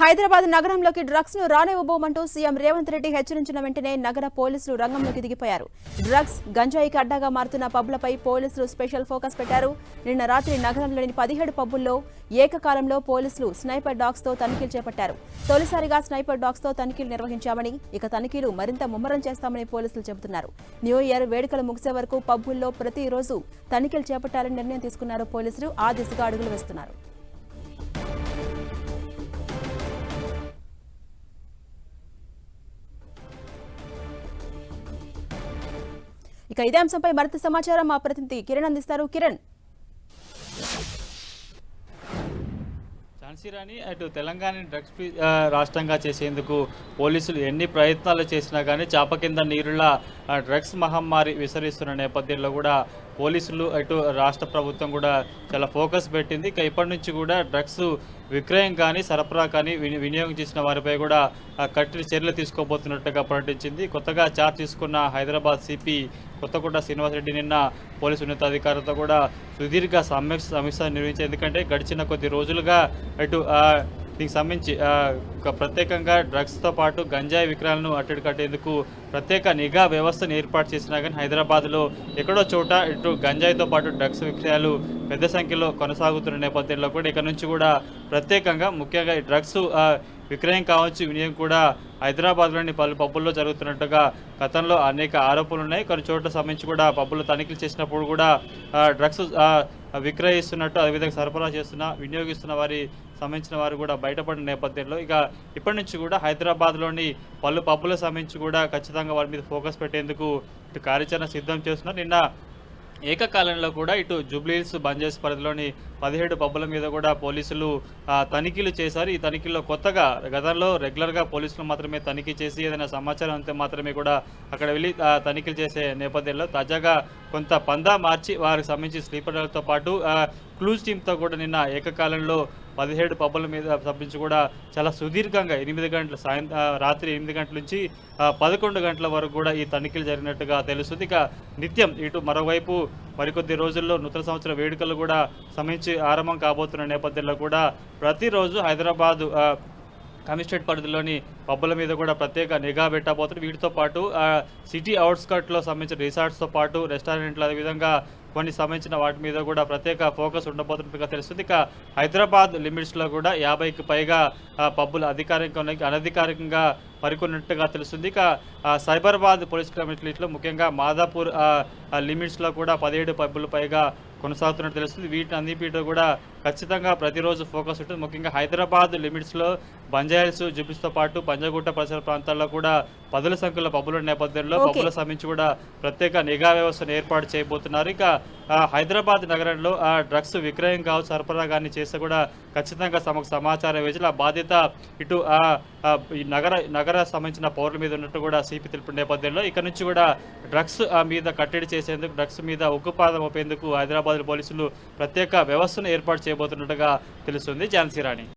హైదరాబాద్ నగరంలోకి డ్రగ్స్ను రానివ్వబోమంటూ సీఎం రేవంత్ రెడ్డి హెచ్చరించిన వెంటనే నగర పోలీసులు రంగంలోకి దిగిపోయారు. డ్రగ్స్ గంజాయికి అడ్డాగా మారుతున్న పబ్లపై పోలీసులు స్పెషల్ ఫోకస్ పెట్టారు. నిన్న రాత్రి నగరంలోని పదిహేడు పబ్బుల్లో ఏకకాలంలో పోలీసులు స్నైపర్ డాగ్స్తో తనిఖీలు చేపట్టారు. తొలిసారిగా స్నైపర్ డాగ్స్తో తనిఖీలు నిర్వహించామని ఇక తనిఖీలు మరింత ముమ్మరం చేస్తామని పోలీసులు చెబుతున్నారు. న్యూ ఇయర్ వేడుకలు ముగిసే వరకు పబ్బుల్లో ప్రతిరోజు తనిఖీలు చేపట్టాలని నిర్ణయం తీసుకున్నారు పోలీసులు. ఆ దిశగా అడుగులు వేస్తున్నారు. ఇక ఇదే అంశంపై మరింత సమాచారం మా ప్రతినిధి కిరణ్ అందిస్తారు. కిరణ్. ఝాన్సీ రాణి అటు తెలంగాణ డ్రగ్స్ ఫ్రీ రాష్ట్రంగా చేసేందుకు పోలీసులు ఎన్ని ప్రయత్నాలు చేసినా కానీ చాప కింద నీరులా డ్రగ్స్ మహమ్మారి విసరిస్తున్న నేపథ్యంలో కూడా పోలీసులు అటు రాష్ట్ర ప్రభుత్వం కూడా చాలా ఫోకస్ పెట్టింది. ఇక ఇప్పటి నుంచి కూడా డ్రగ్స్ విక్రయం కానీ సరఫరా కానీ విని- వినియోగం చేసిన వారిపై కూడా ఆ, కఠిన చర్యలు తీసుకోబోతున్నట్టుగా ప్రకటించింది. కొత్తగా చార్జ్ తీసుకున్న హైదరాబాద్ సిపి కొత్తకోట శ్రీనివాసరెడ్డి నిన్న పోలీసు ఉన్నతాధికారులతో కూడా సుదీర్ఘ సమీక్ష సమీక్ష నిర్వహించారు. ఎందుకంటే గడిచిన కొద్ది రోజులుగా అటు దీనికి సంబంధించి ఒక ప్రత్యేకంగా డ్రగ్స్తో పాటు గంజాయి విక్రయాలను అట్టడికట్టేందుకు ప్రత్యేక నిఘా వ్యవస్థను ఏర్పాటు చేసినా కానీ హైదరాబాద్లో ఎక్కడో చోట ఇటు గంజాయితో పాటు డ్రగ్స్ విక్రయాలు పెద్ద సంఖ్యలో కొనసాగుతున్న నేపథ్యంలో కూడా ఇక్కడ నుంచి కూడా ప్రత్యేకంగా ముఖ్యంగా ఈ డ్రగ్స్ విక్రయం కావచ్చు వినియోగం కూడా హైదరాబాద్లోని పలు పబ్బుల్లో జరుగుతున్నట్టుగా గతంలో అనేక ఆరోపణలు ఉన్నాయి. కొన్ని చోట్ల సంబంధించి కూడా పబ్బులు తనిఖీలు చేసినప్పుడు కూడా డ్రగ్స్ విక్రయిస్తున్నట్టు అదేవిధంగా సరఫరా చేస్తున్న వినియోగిస్తున్న వారి సంబంధించిన వారు కూడా బయటపడిన నేపథ్యంలో ఇక ఇప్పటి నుంచి కూడా హైదరాబాద్లోని పలు పబ్బులకు సంబంధించి కూడా ఖచ్చితంగా వారి మీద ఫోకస్ పెట్టేందుకు ఇటు కార్యాచరణ సిద్ధం చేస్తున్నారు. నిన్న ఏకకాలంలో కూడా ఇటు జూబ్లీహిల్స్ బంజేస్ పరిధిలోని పదిహేడు పబ్బుల మీద కూడా పోలీసులు తనిఖీలు చేశారు. ఈ తనిఖీల్లో కొత్తగా గతంలో రెగ్యులర్గా పోలీసులు మాత్రమే తనిఖీ చేసి ఏదైనా సమాచారం అంతే మాత్రమే కూడా అక్కడ వెళ్ళి తనిఖీలు చేసే నేపథ్యంలో తాజాగా కొంత పందా మార్చి వారికి సంబంధించి స్లీపర్లతో పాటు క్లూజ్ టీంతో కూడా నిన్న ఏకకాలంలో పదిహేడు పబ్బుల మీద తప్పించి కూడా చాలా సుదీర్ఘంగా ఎనిమిది గంటల సాయంత్రం రాత్రి ఎనిమిది గంటల నుంచి పదకొండు గంటల వరకు కూడా ఈ తనిఖీలు జరిగినట్టుగా తెలుస్తుంది. ఇక నిత్యం ఇటు మరోవైపు మరికొద్ది రోజుల్లో నూతన సంవత్సర వేడుకలు కూడా సమయించి ఆరంభం కాబోతున్న నేపథ్యంలో కూడా ప్రతిరోజు హైదరాబాదు కమిషనరేట్ పరిధిలోని పబ్బుల మీద కూడా ప్రత్యేక నిఘా పెట్టబోతున్నారు. వీటితో పాటు సిటీ అవుట్స్కట్లో సంబంధించిన రిసార్ట్స్తో పాటు రెస్టారెంట్లు అదేవిధంగా కొన్ని సంబంధించిన వాటి మీద కూడా ప్రత్యేక ఫోకస్ ఉండబోతున్నట్టుగా తెలుస్తుంది. ఇక హైదరాబాద్ లిమిట్స్లో కూడా యాభైకి పైగా పబ్బులు అధికారికంగా అనధికారికంగా పరికొన్నట్టుగా తెలుస్తుంది. ఇక సైబరాబాద్ పోలీస్ కమిషనరేట్లో ముఖ్యంగా మాదాపూర్ లిమిట్స్లో కూడా పదిహేడు పబ్బులు పైగా కొనసాగుతున్నట్టు తెలుస్తుంది. వీటిని అన్నింటిలో కూడా ఖచ్చితంగా ప్రతిరోజు ఫోకస్ ఉంటుంది. ముఖ్యంగా హైదరాబాద్ లిమిట్స్లో బంజాయిల్స్ జూబ్లీస్తో పాటు పంజగుట్ట పరిసర ప్రాంతాల్లో కూడా పదుల సంఖ్యలో పబ్బుల నేపథ్యంలో. పబ్బుల సంబంధించి కూడా ప్రత్యేక నిఘా వ్యవస్థను ఏర్పాటు చేయబోతున్నారు. ఇక హైదరాబాద్ నగరంలో ఆ డ్రగ్స్ విక్రయం కావచ్చు సరఫరా కానీ చేస్తే కూడా ఖచ్చితంగా తమకు సమాచారం వేసి ఆ బాధ్యత ఇటు ఆ, ఈ నగర నగర సంబంధించిన పౌరుల మీద ఉన్నట్టు కూడా సిపి తెలిపిన నేపథ్యంలో ఇక్కడ నుంచి కూడా డ్రగ్స్ మీద కట్టడి చేసేందుకు డ్రగ్స్ మీద ఉక్కుపాదం మోపేందుకు హైదరాబాద్ పోలీసులు ప్రత్యేక వ్యవస్థను ఏర్పాటు చేయబోతున్నట్టుగా తెలుస్తుంది. ఝాన్సీ రాణి.